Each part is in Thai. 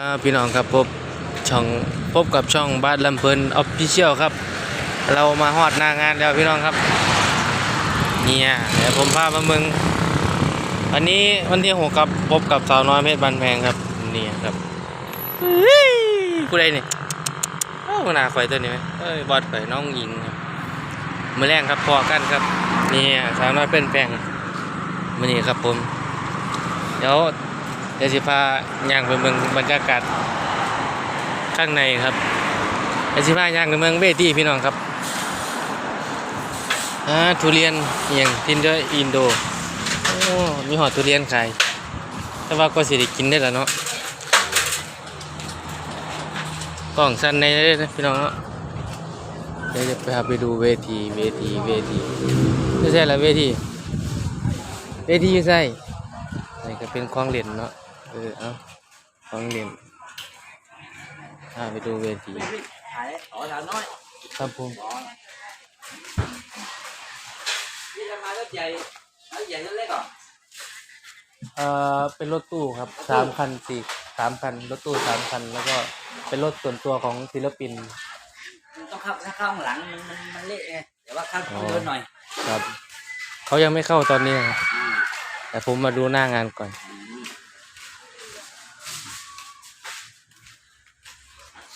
ครับพี่น้องครับพบช่องพบกับช่องบ้านลำเพลินออฟฟิเชียลครับ เรามาฮอดหน้างานแล้วพี่น้องครับเนี่ยเดี๋ยวผมพามาเมืองวันนี้วันที่หกครับพบกับสาวน้อยเพชรบันแพงครับนี่ครับเฮ้ยกูได้นี่เอ้าหน้าข่อยตัวนี้ไหมเอ้ยบอดข่อยน้องหญิงครับมือแรงครับพอกันครับนี่สาวน้อยเป็นแพงมือนี้ครับผมเดี๋ยว เดี๋ยวสิพาย่างไปเมืองบรรยากาศข้างในครับเดี๋ยวสิพาย่างไปเมืองเวทีพี่น้องครับอ่าทุเรียนอย่างทินดอร์อินโดโอ้มีหอดทุเรียนขายแต่ว่าก็สิได้กินได้แล้วเนาะกล่องสั้นในเลยนะพี่น้องเนาะเดี๋ยวจะไปหาไปดูเวทีเวทีเวทีไม่ใช่ละเวทีเวทีอยู่ใช่นี่ก็เป็นของเล่นเนาะ เออเอาของเล่นอ่าไปดูเวทีถ่ายขอสาวน้อยครับผมนี่จะมารถใหญ่รถใหญ่รถเล็กก่อนเอ่อเป็นรถตู้ครับสามคันสี่สามคันรถตู้สามคัน แล้วก็เป็นรถส่วนตัวของศิลปินมันต้องเข้าถ้าเข้าข้างหลังมันมันมันเละไงแต่ว่าเข้าอ๋อเดินหน่อยครับเขายังไม่เข้าตอนนี้ครับอืมแต่ผมมาดูหน้างานก่อน อืม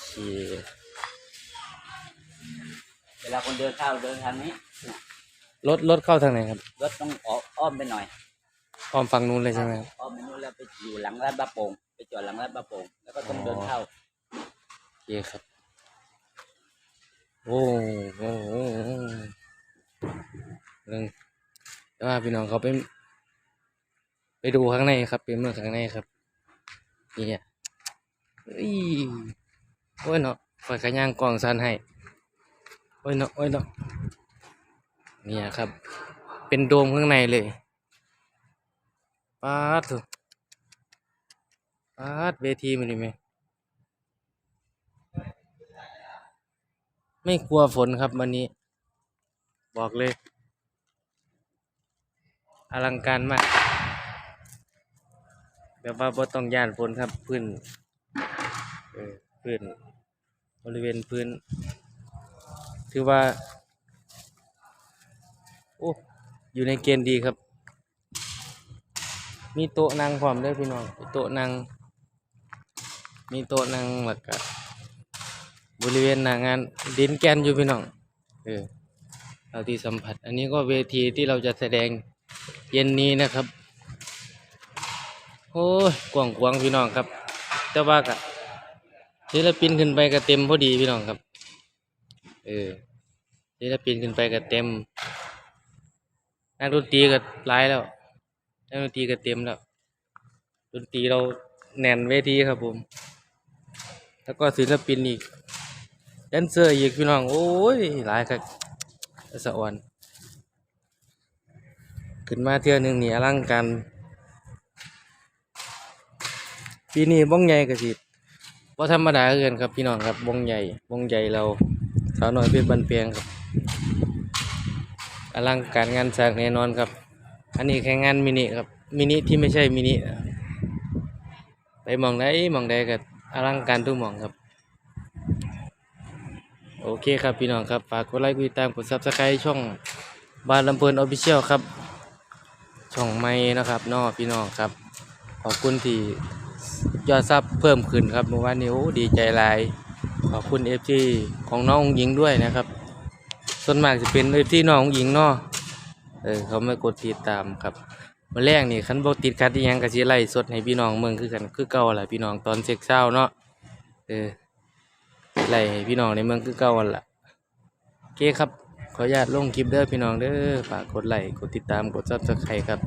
ชี เวลาคนเดินเข้าเดินทางนี้รถรถเข้าทางไหนครับรถต้องออกอ้อมไปหน่อย อ้อมฝั่งนู้นเลยใช่ไหมครับอ้อมไปนู่นแล้วไปอยู่หลังร้านบะโป่งไปจอดหลังร้านบะโป่งแล้วก็ต้องเดินเข้าโอเคครับ โอ้โหโอ้โหเรื่องแต่ว่าพี่น้องเขาไปไปดูข้างในครับเป็นเมืองข้างในครับนี่อะเฮ้ย โอ้ยเนาะฝ่ายขย่างกล่องซันให้ โอ้ยเนาะ โอ้ยเนาะ เนี่ยครับ เป็นโดมข้างในเลยปาดเถอะปาดเวทีมันดีไหม ไม่กลัวฝนครับวันนี้ บอกเลย อลังการมาก แบบว่าบ่ต้องย่านฝนครับพื้นเออ พื้นบริเวณพื้น ถือว่า โอ้อยู่ในเกณฑ์ดีครับ มีโต๊ะนั่งพร้อมด้วยพี่น้องโต๊ะนั่งมีโต๊ะนั่งแล้วก็บริเวณหน้างานดินแกนอยู่พี่น้องเออเราที่สัมผัส อันนี้ก็เวทีที่เราจะแสดงเย็นนี้นะครับโอ้ยกว้างกวางพี่น้องครับ แต่ว่ากะ ศิลปินขึ้นไปก็เต็มพอดีพี่น้องครับ เออศิลปินขึ้นไปก็เต็ม นักดนตรีก็หลายแล้ว นักดนตรีก็เต็มแล้ว ดนตรีเราแน่นเวทีครับผม แล้วก็ศิลปินอีก แดนเซอร์อีกพี่น้อง โอ้ยหลายครับสะอ่อนขึ้นมาเที่ยวหนึ่งนี่อลังการปีนี้บ้องใหญ่กะสิ ว่าธรรมดาเกินครับพี่น้องครับบ้องใหญ่บ้องใหญ่เราสาวน้อยเพชรบันเปียงครับอลังการงานสร้างแน่นอนครับ อันนี้แค่งานมินิครับมินิที่ไม่ใช่มินิไปมองใดหมองใดก็อลังการทุกมองครับ โอเคครับพี่น้องครับฝากกดไลค์กดติดตามกดซับสไครต์ช่องบ้านลำเพลินออฟฟิเชียลครับ ช่องไม่นะครับนอพี่น้องครับ ขอบคุณที่ ยอดซับเพิ่มขึ้นครับเมื่อวานนี้ดีใจหลาย ขอบคุณเอฟซีของน้องหญิงด้วยนะครับ ส่วนมากจะเป็นเอฟซีน้องหญิงเนาะเออเขาไม่กดติดตามครับมาแรกนี่คันบอกติดคัดที่ยังกะสิไล่สดให้พี่น้องเมืองคือกันคือเก่าแหละพี่น้องตอนเช็คเช้าเนาะเออไล่ให้พี่น้องในเมืองคือเก่าหั่นละโอเคครับขออนุญาตลงคลิปเด้อพี่น้องเด้อฝากกดไลค์กดติดตามกดซับสไครต์ครับ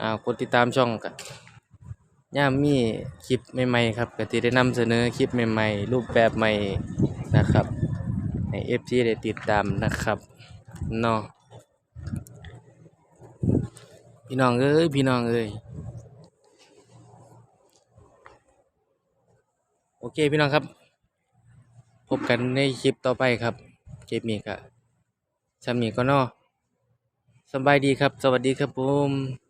อ่ากดติดตามช่องกัน ย่ามมีคลิปใหม่ๆครับก็จะได้นำเสนอคลิปใหม่ๆ รูปแบบใหม่นะครับให้เอฟซีได้ติดตามนะครับเนาะพี่น้องเอ้ยพี่น้องเอ้ยโอเคพี่น้องครับ พบกันในคลิปต่อไปครับคลิปนี้ก็สำนีก็นอสบายดีครับ สวัสดีครับผม